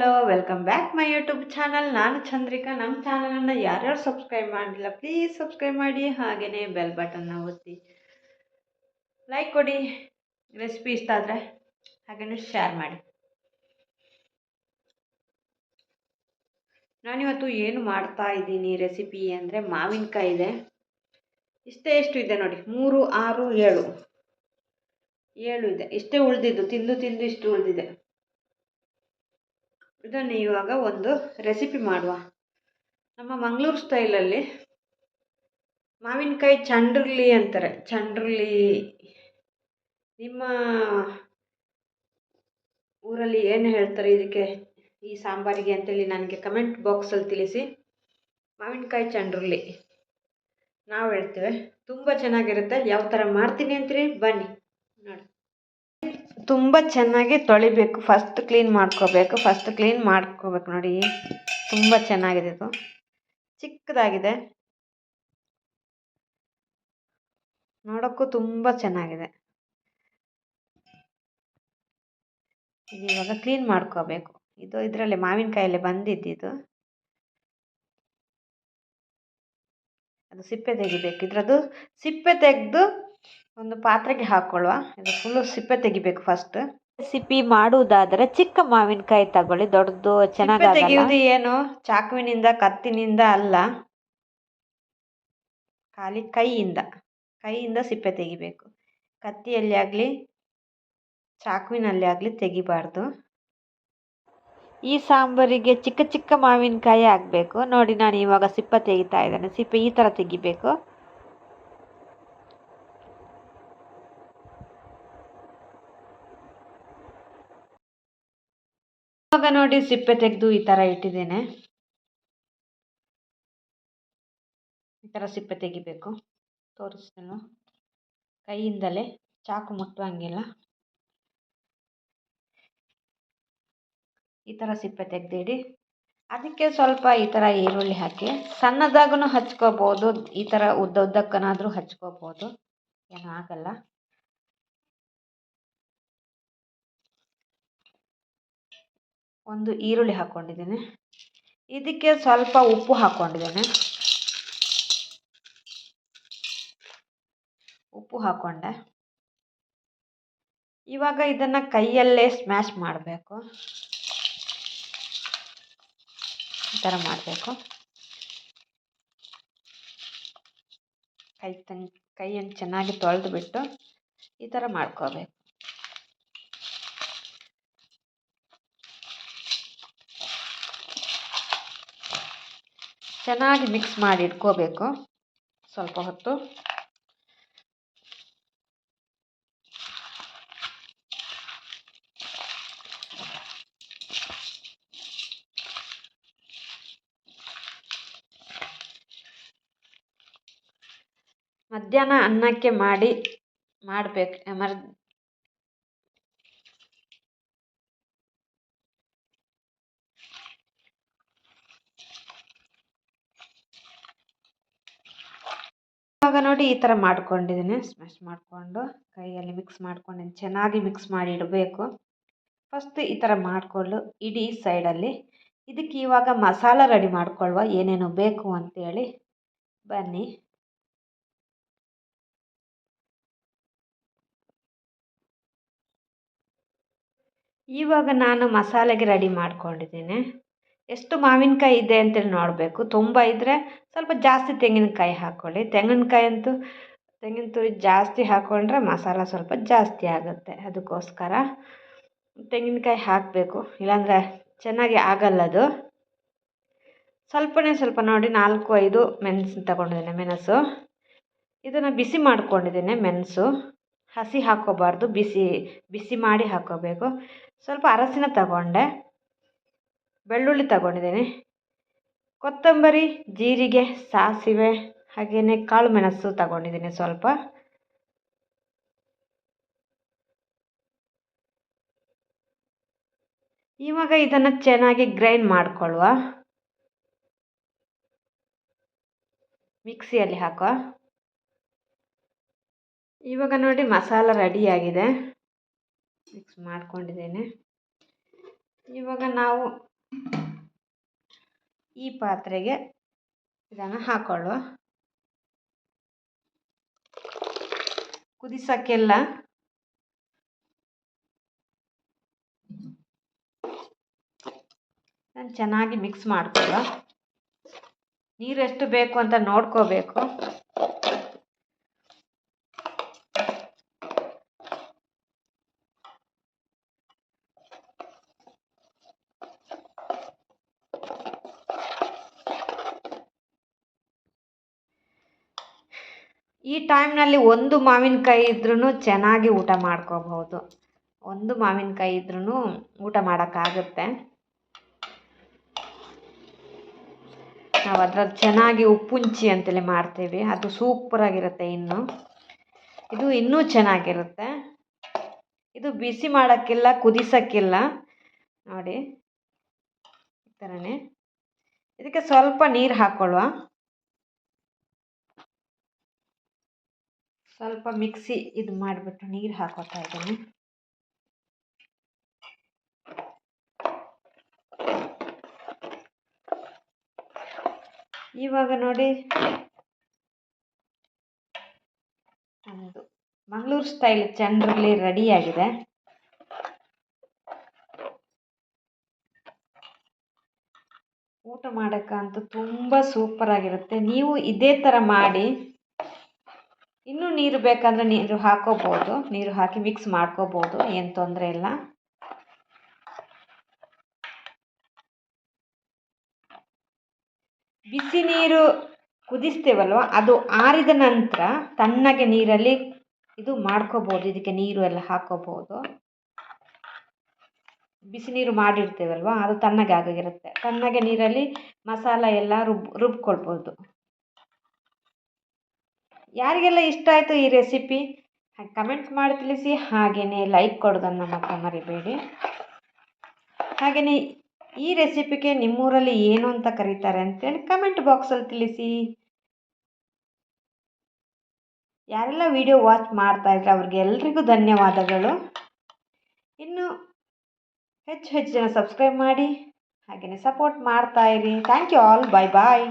Hello welcome back my YouTube channel ನಾನು ಚಂದ್ರಿಕಾ. ನಮ್ಮ ಚಾನಲನ್ನು ಯಾರ್ಯಾರು ಸಬ್ಸ್ಕ್ರೈಬ್ ಮಾಡಿಲ್ಲ ಪ್ಲೀಸ್ ಸಬ್ಸ್ಕ್ರೈಬ್ ಮಾಡಿ. ಹಾಗೆಯೇ ಬೆಲ್ ಬಟನ್ನ ಒತ್ತಿ. ಲೈಕ್ ಕೊಡಿ. ರೆಸಿಪಿ ಇಷ್ಟ ಆದರೆ ಹಾಗೆಯೇ ಶೇರ್ ಮಾಡಿ. ನಾನಿವತ್ತು ಏನು ಮಾಡ್ತಾ ಇದ್ದೀನಿ ರೆಸಿಪಿ ಅಂದರೆ ಮಾವಿನಕಾಯಿ ಇದೆ. ಇಷ್ಟೇ ಎಷ್ಟು ಇದೆ ನೋಡಿ. ಮೂರು, ಆರು, ಏಳು. ಏಳು ಇದೆ. ಇಷ್ಟೇ ಉಳಿದಿದ್ದು, ತಿಂದು ತಿಂದು ಇಷ್ಟು ಉಳಿದಿದೆ. ಇದನ್ನು ಇವಾಗ ಒಂದು ರೆಸಿಪಿ ಮಾಡುವ. ನಮ್ಮ ಮಂಗಳೂರು ಸ್ಟೈಲಲ್ಲಿ ಮಾವಿನಕಾಯಿ ಚಂಡ್ರುಲಿ ಅಂತಾರೆ. ಚಂಡ್ರುಲಿ ನಿಮ್ಮ ಊರಲ್ಲಿ ಏನು ಹೇಳ್ತಾರೆ ಇದಕ್ಕೆ, ಈ ಸಾಂಬಾರಿಗೆ ಅಂತೇಳಿ ನನಗೆ ಕಮೆಂಟ್ ಬಾಕ್ಸಲ್ಲಿ ತಿಳಿಸಿ. ಮಾವಿನಕಾಯಿ ಚಂಡ್ರುಲಿ ನಾವು ಹೇಳ್ತೇವೆ, ತುಂಬ ಚೆನ್ನಾಗಿರುತ್ತೆ. ಯಾವ ಥರ ಮಾಡ್ತೀನಿ ಅಂತೀರಿ? ಬನ್ನಿ. ತುಂಬ ಚೆನ್ನಾಗಿ ತೊಳಿಬೇಕು. ಫಸ್ಟ್ ಕ್ಲೀನ್ ಮಾಡ್ಕೋಬೇಕು. ಫಸ್ಟ್ ಕ್ಲೀನ್ ಮಾಡ್ಕೋಬೇಕು ನೋಡಿ. ತುಂಬ ಚೆನ್ನಾಗಿದೆ ಇದು. ಚಿಕ್ಕದಾಗಿದೆ. ನೋಡೋಕ್ಕೂ ತುಂಬ ಚೆನ್ನಾಗಿದೆ. ಇವಾಗ ಕ್ಲೀನ್ ಮಾಡ್ಕೋಬೇಕು. ಇದು ಇದರಲ್ಲೇ ಮಾವಿನಕಾಯಲ್ಲೇ ಬಂದಿದ್ದಿದ್ದು ಅದು ಸಿಪ್ಪೆ ತೆಗಿಬೇಕು. ಇದರದ್ದು ಸಿಪ್ಪೆ ತೆಗೆದು ಒಂದು ಪಾತ್ರೆಗೆ ಹಾಕ್ಕೊಳ್ಳುವ ಇದು ಫುಲ್ ಸಿಪ್ಪೆ ತೆಗಿಬೇಕು ಫಸ್ಟ್ ರೆಸಿಪಿ ಮಾಡುವುದಾದ್ರೆ ಚಿಕ್ಕ ಮಾವಿನಕಾಯಿ ತಗೊಳ್ಳಿ ದೊಡ್ಡದು ಚೆನ್ನಾಗಿ ತೆಗೆಯುವುದು ಏನು? ಚಾಕುವಿನಿಂದ ಕತ್ತಿನಿಂದ ಅಲ್ಲ. ಖಾಲಿ ಕೈಯಿಂದ ಕೈಯಿಂದ ಸಿಪ್ಪೆ ತೆಗಿಬೇಕು. ಕತ್ತಿಯಲ್ಲಿ ಆಗಲಿ ಚಾಕುವಿನಲ್ಲಿ ಆಗಲಿ ತೆಗಿಬಾರ್ದು. ಈ ಸಾಂಬಾರಿಗೆ ಚಿಕ್ಕ ಚಿಕ್ಕ ಮಾವಿನಕಾಯಿ ಆಗಬೇಕು ನೋಡಿ ನಾನು ಇವಾಗ ಸಿಪ್ಪೆ ತೆಗಿತಾ ಇದ್ದೇನೆ. ಸಿಪ್ಪೆ ಈ ಥರ ತೆಗಿಬೇಕು. ಇವಾಗ ನೋಡಿ ಸಿಪ್ಪೆ ತೆಗೆದು ಈ ಥರ ಇಟ್ಟಿದ್ದೇನೆ. ಈ ಥರ ಸಿಪ್ಪೆ ತೆಗಿಬೇಕು. ತೋರಿಸ್ತೇನೆ ಕೈಯಿಂದಲೇ ಚಾಕು ಮುಟ್ಟುವಂಗಿಲ್ಲ. ಈ ಥರ ಸಿಪ್ಪೆ ತೆಗೆದಿಡಿ. ಅದಕ್ಕೆ ಸ್ವಲ್ಪ ಈ ಥರ ಈರುಳ್ಳಿ ಹಾಕಿ ಸಣ್ಣದಾಗೂ ಹಚ್ಕೋಬೋದು. ಈ ಥರ ಉದ್ದ ಉದ್ದಕ್ಕನಾದರೂ ಹಚ್ಕೋಬೋದು. ಏನೂ ಆಗಲ್ಲ. ಒಂದು ಈರುಳ್ಳಿ ಹಾಕ್ಕೊಂಡಿದ್ದೀನಿ ಇದಕ್ಕೆ ಸ್ವಲ್ಪ ಉಪ್ಪು ಹಾಕ್ಕೊಂಡಿದ್ದೇನೆ ಉಪ್ಪು ಹಾಕ್ಕೊಂಡೆ ಇವಾಗ ಇದನ್ನು ಕೈಯಲ್ಲೇ ಸ್ಮ್ಯಾಶ್ ಮಾಡಬೇಕು. ಈ ಥರ ಮಾಡಬೇಕು. ಕೈ ತನ್ ಕೈಯನ್ನು ಚೆನ್ನಾಗಿ ತೊಳೆದುಬಿಟ್ಟು ಈ ಥರ ಮಾಡ್ಕೋಬೇಕು. ಚೆನ್ನಾಗಿ ಮಿಕ್ಸ್ ಮಾಡಿ ಇಟ್ಕೋಬೇಕು. ಸ್ವಲ್ಪ ಹೊತ್ತು. ಮಧ್ಯಾಹ್ನ ಅನ್ನಕ್ಕೆ ಮಾಡಿ ಮಾಡಬೇಕು. ಮರ್ ಇವಾಗ ನೋಡಿ ಈ ಥರ ಮಾಡ್ಕೊಂಡಿದ್ದೀನಿ. ಸ್ಮ್ಯಾಶ್ ಮಾಡಿಕೊಂಡು, ಕೈಯಲ್ಲಿ ಮಿಕ್ಸ್ ಮಾಡ್ಕೊಂಡಿದ್ದೀನಿ. ಚೆನ್ನಾಗಿ ಮಿಕ್ಸ್ ಮಾಡಿ ಇಡಬೇಕು. ಫಸ್ಟ್ ಈ ಥರ ಮಾಡಿಕೊಂಡು ಇಡೀ ಸೈಡಲ್ಲಿ ಇದಕ್ಕೆ ಇವಾಗ ಮಸಾಲ ರೆಡಿ ಮಾಡ್ಕೊಳ್ಳುವ ಏನೇನು ಬೇಕು ಅಂತೇಳಿ ಬನ್ನಿ. ಇವಾಗ ನಾನು ಮಸಾಲೆಗೆ ರೆಡಿ ಮಾಡ್ಕೊಂಡಿದ್ದೀನಿ. ಎಷ್ಟು ಮಾವಿನಕಾಯಿ ಇದೆ ಅಂತೇಳಿ ನೋಡಬೇಕು. ತುಂಬ ಇದ್ದರೆ ಸ್ವಲ್ಪ ಜಾಸ್ತಿ ತೆಂಗಿನಕಾಯಿ ಹಾಕ್ಕೊಳ್ಳಿ ತೆಂಗಿನಕಾಯಿ ಅಂತೂ, ತೆಂಗಿನ ತುರಿ ಜಾಸ್ತಿ ಹಾಕ್ಕೊಂಡ್ರೆ ಮಸಾಲ ಸ್ವಲ್ಪ ಜಾಸ್ತಿ ಆಗುತ್ತೆ ಅದಕ್ಕೋಸ್ಕರ. ತೆಂಗಿನಕಾಯಿ ಹಾಕಬೇಕು. ಇಲ್ಲಾಂದರೆ ಚೆನ್ನಾಗಿ ಆಗಲ್ಲ ಅದು. ಸ್ವಲ್ಪನೇ ಸ್ವಲ್ಪ ನೋಡಿ, ನಾಲ್ಕು, ಐದು ಮೆಣಸು ತಗೊಂಡಿದ್ದೇನೆ, ಮೆಣಸು. ಇದನ್ನು ಬಿಸಿ ಮಾಡ್ಕೊಂಡಿದ್ದೇನೆ, ಮೆಣಸು. ಹಸಿ ಹಾಕ್ಕೋಬಾರ್ದು ಬಿಸಿ ಬಿಸಿ ಮಾಡಿ ಹಾಕ್ಕೋಬೇಕು ಸ್ವಲ್ಪ ಅರಸಿನ ತಗೊಂಡೆ. ಬೆಳ್ಳುಳ್ಳಿ ತಗೊಂಡಿದ್ದೀನಿ. ಕೊತ್ತಂಬರಿ, ಜೀರಿಗೆ, ಸಾಸಿವೆ ಹಾಗೆಯೇ ಕಾಳು ಮೆಣಸು ತಗೊಂಡಿದ್ದೀನಿ ಸ್ವಲ್ಪ. ಇವಾಗ ಇದನ್ನು ಚೆನ್ನಾಗಿ ಗ್ರೈಂಡ್ ಮಾಡ್ಕೊಳ್ಳುವ. ಮಿಕ್ಸಿಯಲ್ಲಿ ಹಾಕುವ. ಇವಾಗ ನೋಡಿ ಮಸಾಲ ರೆಡಿಯಾಗಿದೆ ಮಿಕ್ಸ್ ಮಾಡ್ಕೊಂಡಿದ್ದೇನೆ. ಇವಾಗ ನಾವು ಈ ಪಾತ್ರೆಗೆ ಇದನ್ನು ಹಾಕೊಳ್ಳುವ. ಕುದಿಸೋಕ್ಕೆಲ್ಲ ನಾನು ಚೆನ್ನಾಗಿ ಮಿಕ್ಸ್ ಮಾಡ್ಕೊಳ್ಳೋ ನೀರೆಷ್ಟು ಬೇಕು ಅಂತ ನೋಡ್ಕೋಬೇಕು. ಈ ಟೈಮ್ನಲ್ಲಿ ಒಂದು ಮಾವಿನಕಾಯಿ ಇದ್ರೂ ಚೆನ್ನಾಗಿ ಊಟ ಮಾಡ್ಕೋಬಹುದು. ಒಂದು ಮಾವಿನಕಾಯಿ ಇದ್ರೂ ಊಟ ಮಾಡೋಕ್ಕಾಗುತ್ತೆ. ನಾವು ಅದ್ರಲ್ಲಿ ಚೆನ್ನಾಗಿ ಉಪ್ಪುಂಚಿ ಅಂತೇಳಿ ಮಾಡ್ತೀವಿ. ಅದು ಸೂಪರಾಗಿರುತ್ತೆ ಇನ್ನು. ಇದು ಇನ್ನೂ ಚೆನ್ನಾಗಿರುತ್ತೆ. ಇದು ಬಿಸಿ ಮಾಡೋಕ್ಕಿಲ್ಲ, ಕುದಿಸೋಕ್ಕಿಲ್ಲ. ನೋಡಿ, ಈ ಥರನೇ ಇದಕ್ಕೆ ಸ್ವಲ್ಪ ನೀರು ಹಾಕ್ಕೊಳ್ಳುವ ಸ್ವಲ್ಪ ಮಿಕ್ಸಿ ಇದು ಮಾಡಿಬಿಟ್ಟು ನೀರು ಹಾಕೋತಾ ಇದ್ದೀನಿ. ಇವಾಗ ನೋಡಿ. ನಮ್ಮದು ಮಂಗಳೂರು ಸ್ಟೈಲ್ ಚಂದ್ರಲ್ಲಿ ರೆಡಿಯಾಗಿದೆ ಊಟ ಮಾಡೋಕ್ಕಂತೂ ತುಂಬ ಸೂಪರಾಗಿರುತ್ತೆ ನೀವು ಇದೇ ಥರ ಮಾಡಿ ಇನ್ನೂ ನೀರು ಬೇಕಂದರೆ ನೀರು ಹಾಕೋಬೋದು. ನೀರು ಹಾಕಿ ಮಿಕ್ಸ್ ಮಾಡ್ಕೋಬೋದು. ಏನು ತೊಂದರೆ ಇಲ್ಲ. ಬಿಸಿ ನೀರು ಕುದಿಸ್ತೇವಲ್ವ? ಅದು ಆರಿದ ನಂತರ ತಣ್ಣಗೆ ನೀರಲ್ಲಿ ಇದು ಮಾಡ್ಕೋಬೋದು. ಇದಕ್ಕೆ ನೀರು ಎಲ್ಲ ಹಾಕೋಬೋದು. ಬಿಸಿ ನೀರು ಮಾಡಿರ್ತೇವಲ್ವ? ಅದು ತಣ್ಣಗೆ ಆಗಿರುತ್ತೆ ತಣ್ಣಗೆ ನೀರಲ್ಲಿ ಮಸಾಲ ಎಲ್ಲ ರುಬ್, ರುಬ್ಕೊಳ್ಬೋದು. ಯಾರಿಗೆಲ್ಲ ಇಷ್ಟ ಆಯಿತು ಈ ರೆಸಿಪಿ ಕಮೆಂಟ್ ಮಾಡಿ ತಿಳಿಸಿ. ಹಾಗೆಯೇ ಲೈಕ್ ಕೊಡೋದನ್ನು ಮಾತ್ರ ಮರಿಬೇಡಿ. ಹಾಗೆಯೇ ಈ ರೆಸಿಪಿಗೆ ನಿಮ್ಮೂರಲ್ಲಿ ಏನು ಅಂತ ಕರೀತಾರೆ ಅಂತೇಳಿ ಕಮೆಂಟ್ ಬಾಕ್ಸಲ್ಲಿ ತಿಳಿಸಿ. ಯಾರೆಲ್ಲ ವಿಡಿಯೋ ವಾಚ್ ಮಾಡ್ತಾ ಇದ್ರೆ ಅವ್ರಿಗೆ ಎಲ್ರಿಗೂ ಧನ್ಯವಾದಗಳು. ಇನ್ನು ಹೆಚ್ಚು ಹೆಚ್ಚು ಜನ ಸಬ್ಸ್ಕ್ರೈಬ್ ಮಾಡಿ ಹಾಗೆಯೇ ಸಪೋರ್ಟ್ ಮಾಡ್ತಾ ಇರಿ. Thank you all bye bye